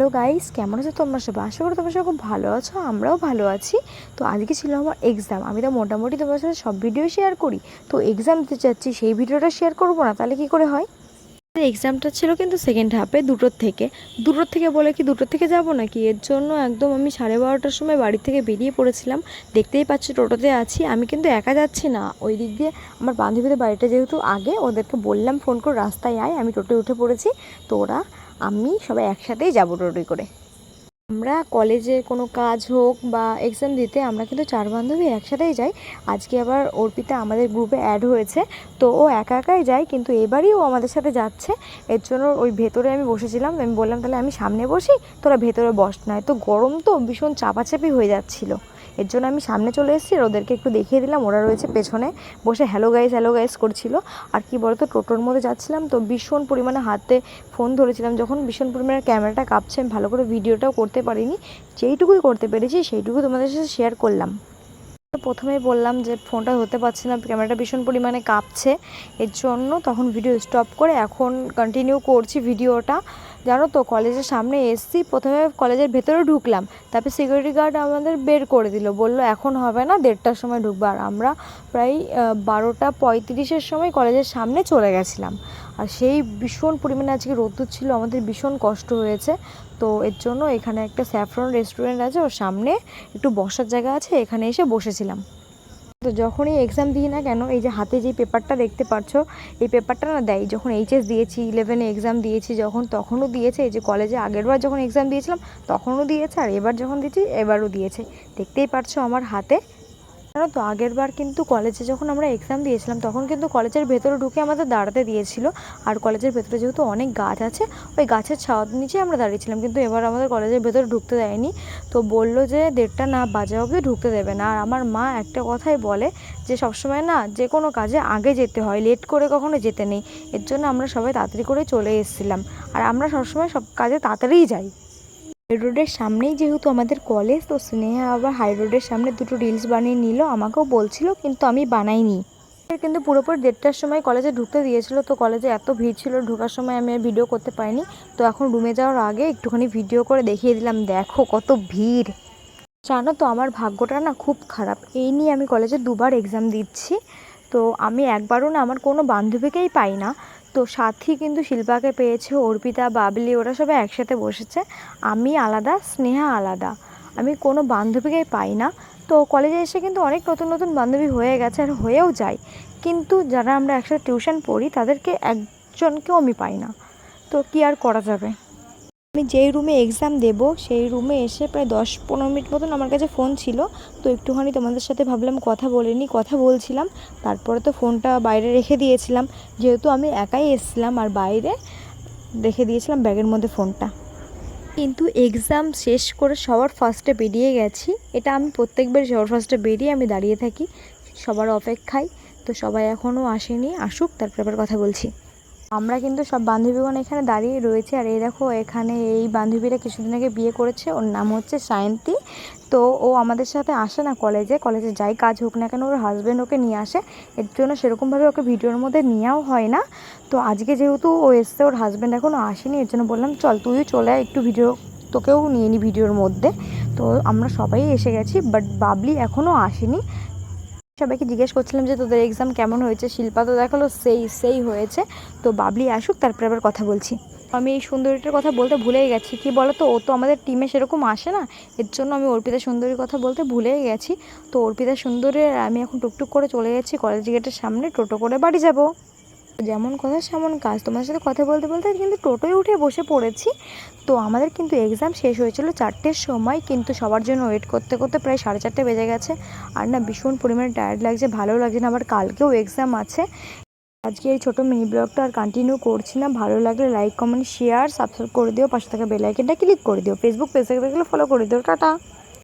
Hello guys কেমন আছো তোমরা সবাই? আশা করি তোমরা সবাই খুব ভালো আছো, আমরাও ভালো আছি। তো আজকে ছিল আমার এক্সাম আমি তো মোটামুটি তোমার সাথে সব ভিডিও শেয়ার করি। তো এক্সাম দিতে চাচ্ছি, সেই ভিডিওটা শেয়ার করব না, তাহলে কি করে হয়? এক্সামটা ছিল কিন্তু সেকেন্ড হাফে দুটোর থেকে। দুটোর থেকে বলে কি দুটোর থেকে যাব নাকি? এর জন্য একদম আমি সাড়ে বারোটার সময় বাড়ি থেকে বেরিয়ে পড়েছিলাম। দেখতেই পাচ্ছি টোটোতে আছি। আমি কিন্তু একা যাচ্ছি না। ওই দিক দিয়ে আমার বান্ধবীদের বাড়িটা যেহেতু আগে, ওদেরকে বললাম, ফোন করে, রাস্তায় আয়। আমি টোটোয় উঠে পড়েছি। তো ওরা আমি সবাই একসাথেই যাব টোটোয় করে। আমরা কলেজে কোনো কাজ হোক বা এক্সাম দিতে আমরা কিন্তু চার বান্ধবী একসাথেই যাই। আজকে আবার অর্পিতা আমাদের গ্রুপে অ্যাড হয়েছে, তো ও একা একাই যায়, কিন্তু এবারই ও আমাদের সাথে যাচ্ছে। এর জন্য ওই ভেতরে আমি বসেছিলাম, আমি বললাম, তাহলে আমি সামনে বসি, তোরা ভেতরে বস। নয় তো গরম তো ভীষণ চাপাচাপি হয়ে যাচ্ছিল। এর জন্য আমি সামনে চলে এসেছি আর ওদেরকে একটু দেখিয়ে দিলাম। ওরা রয়েছে পেছনে। বসে হ্যালো গাইস হ্যালো গাইস করছিল। আর কি বলতো, টোটোর মধ্যে যাচ্ছিলাম তো ভীষণ পরিমাণে হাতে ফোন ধরেছিলাম। যখন ভীষণ পরিমাণে ক্যামেরাটা কাঁপছে, আমি ভালো করে ভিডিওটাও করতে পারিনি। যেইটুকুই করতে পেরেছি, সেইটুকু তোমাদের সাথে শেয়ার করলাম। প্রথমেই বললাম যে ফোনটা ধরতে পারছি না ক্যামেরাটা ভীষণ পরিমাণে কাঁপছে। এর জন্য তখন ভিডিও স্টপ করে এখন কন্টিনিউ করছি ভিডিওটা জানো তো, কলেজের সামনে এসছি, প্রথমে কলেজের ভেতরে ঢুকলাম, তারপর সিকিউরিটি গার্ড আমাদের বের করে দিল, বলল এখন হবে না, দেড়টার সময় ঢুকবো। আর আমরা প্রায় বারোটা পঁয়ত্রিশের সময় কলেজের সামনে চলে গেছিলাম। আর সেই ভীষণ পরিমাণে আজকে রোদ্দুর ছিল, আমাদের ভীষণ কষ্ট হয়েছে। তো এর জন্য এখানে একটা স্যাফরন রেস্টুরেন্ট আছে, ওর সামনে একটু বসার জায়গা আছে, এখানে এসে বসেছিলাম। তো যখনই এক্সাম দিই না কেন, এই যে হাতে যে পেপারটা দেখতে পাচ্ছ এই পেপারটা না দেয়, যখন এইচএস দিয়েছি ইলেভেনে এক্সাম দিয়েছি, যখন তখনও দিয়েছে, এই যে কলেজে আগেরবার যখন এক্সাম দিয়েছিলাম, তখনও দিয়েছে, আর এবার যখন দিয়েছি, এবারও দিয়েছে। দেখতেই পারছ আমার হাতে জানো তো আগের বার কিন্তু কলেজে যখন আমরা এক্সাম দিয়েছিলাম, তখন কিন্তু কলেজের ভেতরে ঢুকে আমাদের দাঁড়াতে দিয়েছিল। আর কলেজের ভেতরে যেহেতু অনেক গাছ আছে, ওই গাছের ছাওয়ার নিচে আমরা দাঁড়িয়েছিলাম। কিন্তু এবার আমাদের কলেজের ভেতরে ঢুকতে দেয়নি। তো বলল যে, দেড়টা না বাজে অবধি ঢুকতে দেবে না। আর আমার মা একটা কথাই বলে যে, সবসময় না যে কোনো কাজে আগে যেতে হয় লেট করে কখনো যেতে নেই। এর জন্য আমরা সবাই তাড়াতাড়ি করে চলে এসেছিলাম। আর আমরা সবসময় সব কাজে তাড়াতাড়িই যাই। রোডের সামনেই যেহেতু আমাদের কলেজ, তো স্নেহা আবার হাই রোডের সামনে দুটো রিলস বানিয়ে নিল, আমাকেও বলছিল, কিন্তু আমি বানাইনি। কিন্তু পুরোপুরি দেড়টার সময় কলেজে ঢুকতে দিয়েছিল, তো কলেজে এত ভিড় ছিল, ঢোকার সময় আমি আর ভিডিও করতে পারিনি। তো এখন রুমে যাওয়ার আগে একটুখানি ভিডিও করে দেখিয়ে দিলাম, দেখো কত ভিড়। জানো তো, আমার ভাগ্যটা না খুব খারাপ, এই নিয়ে আমি কলেজে দুবার এক্সাম দিচ্ছি। তো আমি একবারও না, আমার কোনো বান্ধবীকেই পাই না। তো সাথী কিন্তু শিল্পাকে পেয়েছে, অর্পিতা, বাবলি, ওরা সবাই একসাথে বসেছে। আমি আলাদা, স্নেহা আলাদা। আমি কোনো বান্ধবীকে পাই না। তো কলেজে এসে কিন্তু অনেক নতুন নতুন বান্ধবী হয়ে গেছে আর হয়েও যায়। কিন্তু যারা আমরা একসাথে টিউশন পড়ি, তাদেরকে একজনকেও আমি পাই না। তো কি আর করা যাবে? আমি যেই রুমে এক্সাম দেব, সেই রুমে এসে প্রায় দশ পনেরো মিনিট মতন আমার কাছে ফোন ছিল। তো একটুখানি তোমাদের সাথে ভাবলাম কথা বলে নিই, কথা বলছিলাম। তারপরে তো ফোনটা বাইরে রেখে দিয়েছিলাম। যেহেতু আমি একাই এসেছিলাম আর বাইরে, রেখে দিয়েছিলাম ব্যাগের মধ্যে ফোনটা কিন্তু এক্সাম শেষ করে সবার ফার্স্টে বেরিয়ে গেছি। এটা আমি প্রত্যেকবার সবার ফার্স্টে বেরিয়ে আমি দাঁড়িয়ে থাকি, সবার অপেক্ষায়। তো সবাই এখনও আসেনি, আসুক, তারপর আবার কথা বলছি। আমরা কিন্তু সব বান্ধবীগণ এখানে দাঁড়িয়ে রয়েছে। আর এই দেখো, এখানে এই বান্ধবীরা কিছুদিন আগে বিয়ে করেছে। ওর নাম হচ্ছে সায়ন্তী। তো ও আমাদের সাথে আসে না কলেজে। কলেজে যাই কাজ হোক না কেন, ওর হাজব্যান্ড ওকে নিয়ে আসে। এর জন্য সেরকমভাবে ওকে ভিডিওর মধ্যে নেওয়াও হয় না। তো আজকে যেহেতু ও এসছে, ওর হাজব্যান্ড এখনও আসেনি, এর জন্য বললাম, চল তুইও চলে আয়, একটু ভিডিও তোকেও নিয়ে নি ভিডিওর মধ্যে। তো আমরা সবাই এসে গেছি বাট বাবলি এখনও আসেনি। সবাইকে জিজ্ঞেস করছিলাম যে তোদের এক্সাম কেমন হয়েছে? শিল্পা তো দেখাল সেই সেই হয়েছে। তো বাবলি আসুক, তারপরে আবার কথা বলছি। আমি এই সুন্দরীটার কথা বলতে ভুলেই গেছি। কি বলো তো ও তো আমাদের টিমে সেরকম আসে না। এর জন্য আমি অর্পিতা সুন্দরীর কথা বলতে ভুলেই গেছি। তো অর্পিতা সুন্দরী আর আমি এখন টুকটুক করে চলে গেছি কলেজ গেটের সামনে টোটো করে বাড়ি যাব। যেমন কথা, সেমন কাজ। তোমার সাথে কথা বলতে বলতে কিন্তু টোটোয় উঠে বসে পড়েছি। তো আমাদের কিন্তু এক্সাম শেষ হয়েছিল চারটের সময়, কিন্তু সবার জন্য ওয়েট করতে করতে প্রায় সাড়ে চারটে বেজে গেছে। আর না, ভীষণ পরিমাণে টায়ার্ড লাগছে ভালো লাগছে না, আবার কালকেও এক্সাম আছে। আজকে এই ছোটো মিনি ব্লগটা আর কন্টিনিউ করছি না। ভালো লাগলে লাইক কমেন্ট শেয়ার সাবস্ক্রাইব করে দিও। পাশে থাকা বেল আইকনটা ক্লিক করে দিও। ফেসবুক পেজ থেকে দেখলে ফলো করে দিও। টাটা!